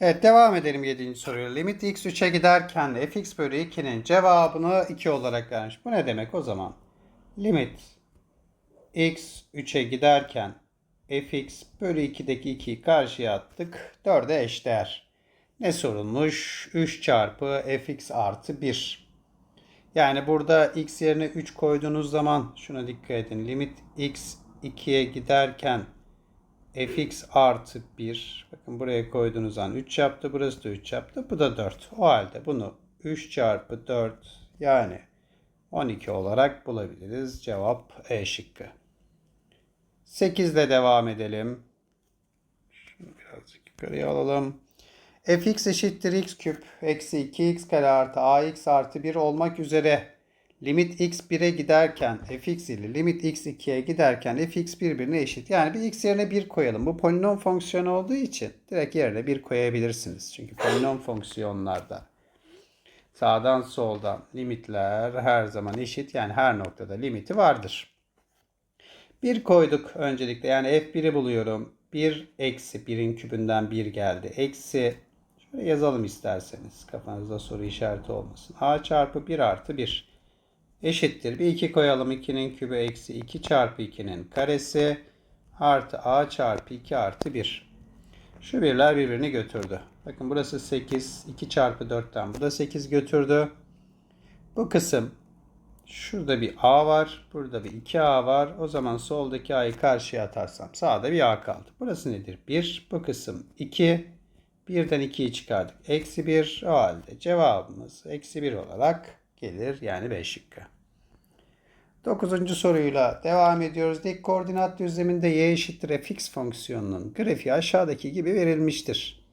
Evet devam edelim 7. soruya. Limit x 3'e giderken fx bölü 2'nin cevabını 2 olarak vermiş. Bu ne demek o zaman? Limit x 3'e giderken fx bölü 2'deki 2'yi karşıya attık. 4'e eşdeğer. Ne sorulmuş? 3 çarpı fx artı 1. Yani burada x yerine 3 koyduğunuz zaman şuna dikkat edin. Limit x 2'ye giderken fx artı 1. Bakın buraya koyduğunuz an 3 yaptı. Burası da 3 yaptı. Bu da 4. O halde bunu 3 çarpı 4 yani 12 olarak bulabiliriz. Cevap E şıkkı. 8 ile devam edelim. Şunu birazcık yukarıya alalım. fx eşittir x küp eksi 2x kare artı ax artı 1 olmak üzere limit x 1'e giderken fx ile limit x 2'ye giderken fx birbirine eşit. Yani bir x yerine 1 koyalım. Bu polinom fonksiyonu olduğu için direkt yerine 1 koyabilirsiniz. Çünkü polinom fonksiyonlarda sağdan soldan limitler her zaman eşit. Yani her noktada limiti vardır. 1 koyduk öncelikle. Yani f1'i buluyorum. 1 eksi 1'in kübünden 1 geldi. Eksi şöyle yazalım isterseniz. Kafanızda soru işareti olmasın. a çarpı 1 artı 1 eşittir. Bir 2 koyalım. 2'nin kübü eksi 2 çarpı 2'nin karesi artı a çarpı 2 artı 1. Şu birler birbirini götürdü. Bakın burası 8. 2 çarpı 4'ten bu da 8 götürdü. Bu kısım şurada bir a var. Burada bir 2a var. O zaman soldaki a'yı karşıya atarsam sağda bir a kaldı. Burası nedir? 1. Bu kısım 2. Birden 2'yi çıkardık. Eksi 1. O halde cevabımız eksi 1 olarak gelir. Yani B şıkkı. Dokuzuncu soruyla devam ediyoruz. Dik koordinat düzleminde y eşittir fx fonksiyonunun grafiği aşağıdaki gibi verilmiştir.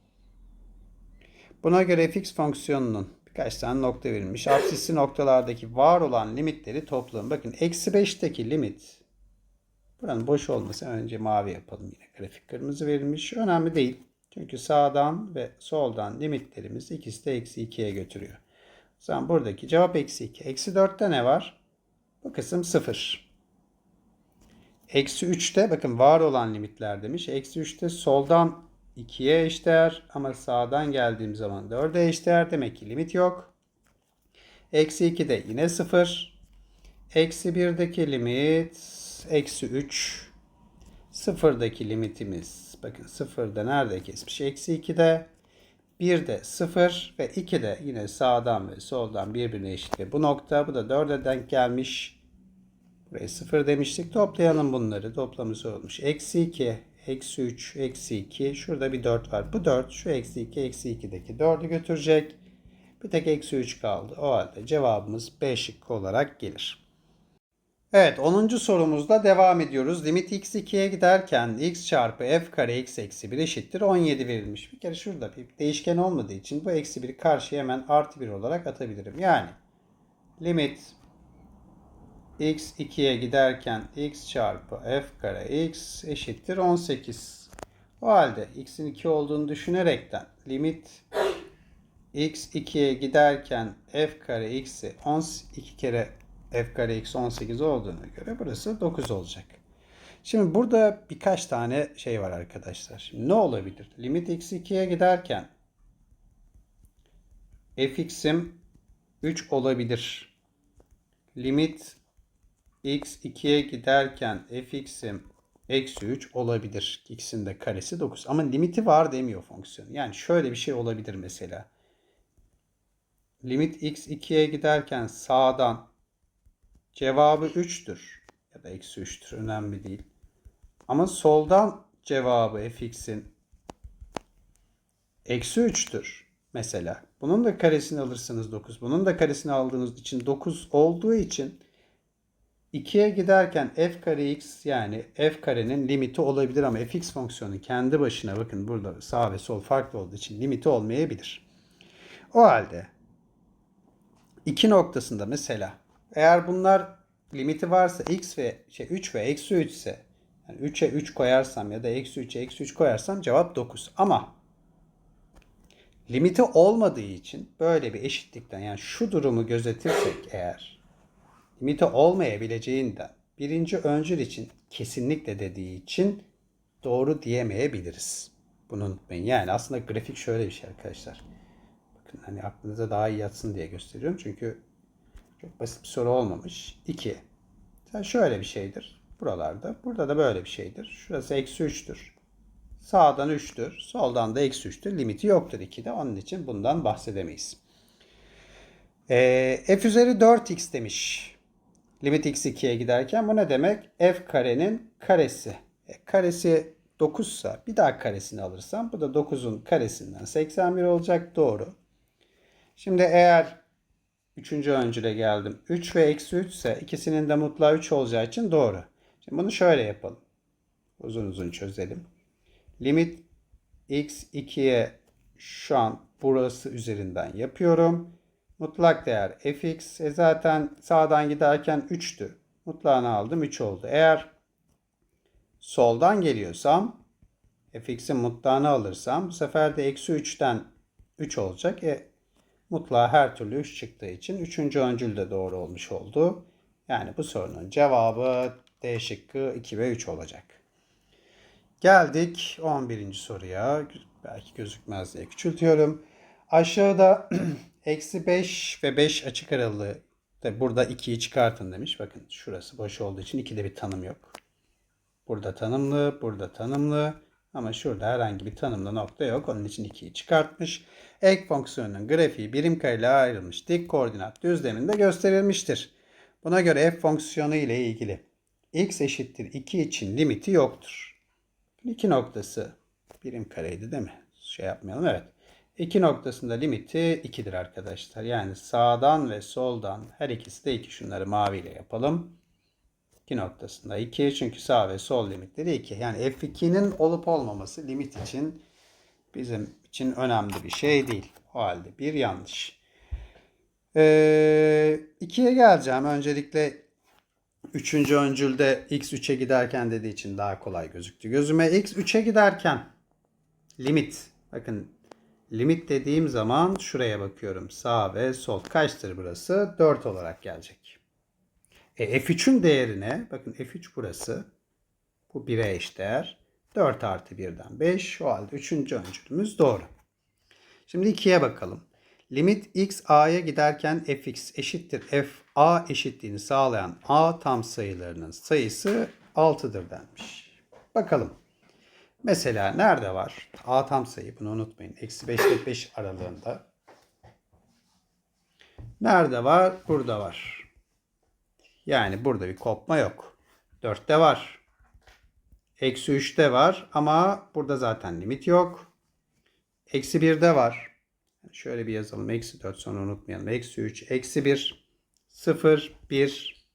Buna göre fx fonksiyonunun birkaç tane nokta verilmiş. Apsisli noktalardaki var olan limitleri toplayın. Bakın eksi 5'teki limit buranın boş olması önce mavi yapalım yine. Grafik kırmızı verilmiş. Önemli değil. Çünkü sağdan ve soldan limitlerimiz ikisi de eksi 2'ye götürüyor. O zaman buradaki cevap eksi 2. Eksi 4'te ne var? Bu kısım 0. Eksi 3'te bakın var olan limitler demiş. Eksi 3'te soldan 2'ye eşdeğer ama sağdan geldiğim zaman 4'e eşdeğer. Demek ki limit yok. Eksi 2'de yine 0. Eksi 1'deki limit eksi 3. Sıfırdaki limitimiz bakın sıfırda nerede kesmiş? Eksi 2'de. 1'de 0 ve 2 de yine sağdan ve soldan birbirine eşit ve bu nokta bu da 4'e denk gelmiş. Buraya 0 demiştik. Toplayalım bunları. Toplamı olmuş. Eksi 2, eksi 3, eksi 2. Şurada bir 4 var. Bu 4 şu eksi 2, eksi 2'deki 4'ü götürecek. Bir tek eksi 3 kaldı. O halde cevabımız B şıkkı olarak gelir. Evet 10. sorumuzda devam ediyoruz. Limit x 2'ye giderken x çarpı f kare x eksi 1 eşittir 17 verilmiş. Bir kere şurada bir değişken olmadığı için bu eksi 1'i karşıya hemen artı 1 olarak atabilirim. Yani limit x 2'ye giderken x çarpı f kare x eşittir 18. O halde x'in 2 olduğunu düşünerekten limit x 2'ye giderken f kare x'i 12 kere f kare eksi 18 olduğuna göre burası 9 olacak. Şimdi burada birkaç tane şey var arkadaşlar. Şimdi ne olabilir? Limit x 2'ye giderken fx'im 3 olabilir. Limit x 2'ye giderken fx'im eksi 3 olabilir. X'in de karesi 9. Ama limiti var demiyor fonksiyon. Yani şöyle bir şey olabilir mesela. Limit x 2'ye giderken sağdan cevabı 3'tür. Ya da eksi 3'tür. Önemli değil. Ama soldan cevabı fx'in eksi 3'tür. Mesela. Bunun da karesini alırsınız 9. Bunun da karesini aldığınız için 9 olduğu için 2'ye giderken f kare x yani f karenin limiti olabilir ama fx fonksiyonu kendi başına bakın burada sağ ve sol farklı olduğu için limiti olmayabilir. O halde 2 noktasında mesela eğer bunlar limiti varsa x ve şey 3 ve eksi 3 ise yani 3'e 3 koyarsam ya da eksi 3'e eksi 3 koyarsam cevap 9. Ama limiti olmadığı için böyle bir eşitlikten yani şu durumu gözetirsek eğer limiti olmayabileceğinden birinci öncül için kesinlikle dediği için doğru diyemeyebiliriz. Bunu unutmayın. Yani aslında grafik şöyle bir şey arkadaşlar. Bakın hani aklınıza daha iyi yatsın diye gösteriyorum. Çünkü çok basit bir soru olmamış. 2. Mesela şöyle bir şeydir. Buralarda. Burada da böyle bir şeydir. Şurası eksi 3'tür. Sağdan 3'tür. Soldan da eksi 3'tür. Limiti yoktur 2'de. Onun için bundan bahsedemeyiz. Ee, f üzeri 4x demiş. Limit x 2'ye giderken bu ne demek? f karenin karesi. E, karesi 9 ise bir daha karesini alırsam bu da 9'un karesinden 81 olacak. Doğru. Şimdi eğer 3. öncüle geldim. 3 ve eksi 3 ise ikisinin de mutlağı 3 olacağı için doğru. Şimdi bunu şöyle yapalım. Uzun uzun çözelim. Limit x 2'ye şu an burası üzerinden yapıyorum. Mutlak değer fx e zaten sağdan giderken 3'tü. Mutlağını aldım 3 oldu. Eğer soldan geliyorsam fx'in mutlağını alırsam bu sefer de eksi 3'ten 3 olacak. E, mutlağı her türlü 3 çıktığı için 3. öncül de doğru olmuş oldu. Yani bu sorunun cevabı D şıkkı 2 ve 3 olacak. Geldik 11. soruya. Belki gözükmez diye küçültüyorum. Aşağıda eksi 5 ve 5 açık aralığı Tabi burada 2'yi çıkartın demiş. Bakın şurası boş olduğu için 2'de bir tanım yok. Burada tanımlı, burada tanımlı. Ama şurada herhangi bir tanımlı nokta yok. Onun için 2'yi çıkartmış. Ek fonksiyonunun grafiği birim kareyle ayrılmış dik koordinat düzleminde gösterilmiştir. Buna göre f fonksiyonu ile ilgili x eşittir 2 için limiti yoktur. 2 noktası birim kareydi değil mi? Şey yapmayalım evet. 2 noktasında limiti 2'dir arkadaşlar. Yani sağdan ve soldan her ikisi de 2. Şunları maviyle yapalım. 2 noktasında 2 çünkü sağ ve sol limitleri 2. Yani f2'nin olup olmaması limit için bizim için önemli bir şey değil. O halde bir yanlış. Ee, 2'ye geleceğim. Öncelikle 3. öncülde x 3'e giderken dediği için daha kolay gözüktü. Gözüme x 3'e giderken limit. Bakın limit dediğim zaman şuraya bakıyorum. Sağ ve sol. Kaçtır burası? 4 olarak gelecek. E, F3'ün değerine bakın F3 burası. Bu 1'e eşdeğer. 4 artı 1'den 5. O halde 3. öncülümüz doğru. Şimdi 2'ye bakalım. Limit x a'ya giderken fx eşittir f a eşitliğini sağlayan a tam sayılarının sayısı 6'dır denmiş. Bakalım. Mesela nerede var? A tam sayı bunu unutmayın. Eksi 5 ile 5 aralığında. Nerede var? Burada var. Yani burada bir kopma yok. 4'te var. Eksi 3'te var ama burada zaten limit yok. Eksi 1'de var. Şöyle bir yazalım. Eksi 4 sonra unutmayalım. Eksi 3, eksi 1, 0, 1.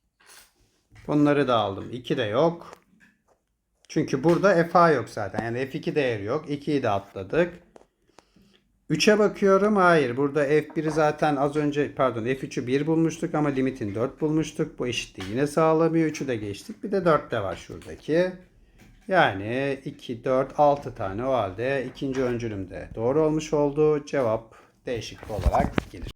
Bunları da aldım. 2 de yok. Çünkü burada FA yok zaten. Yani F2 değeri yok. 2'yi de atladık. 3'e bakıyorum. Hayır. Burada F1'i zaten az önce pardon F3'ü 1 bulmuştuk ama limitin 4 bulmuştuk. Bu eşitliği yine sağlamıyor. 3'ü de geçtik. Bir de 4 de var şuradaki. Yani 2, 4, 6 tane o halde ikinci öncülümde doğru olmuş oldu. Cevap D şıkkı olarak gelir.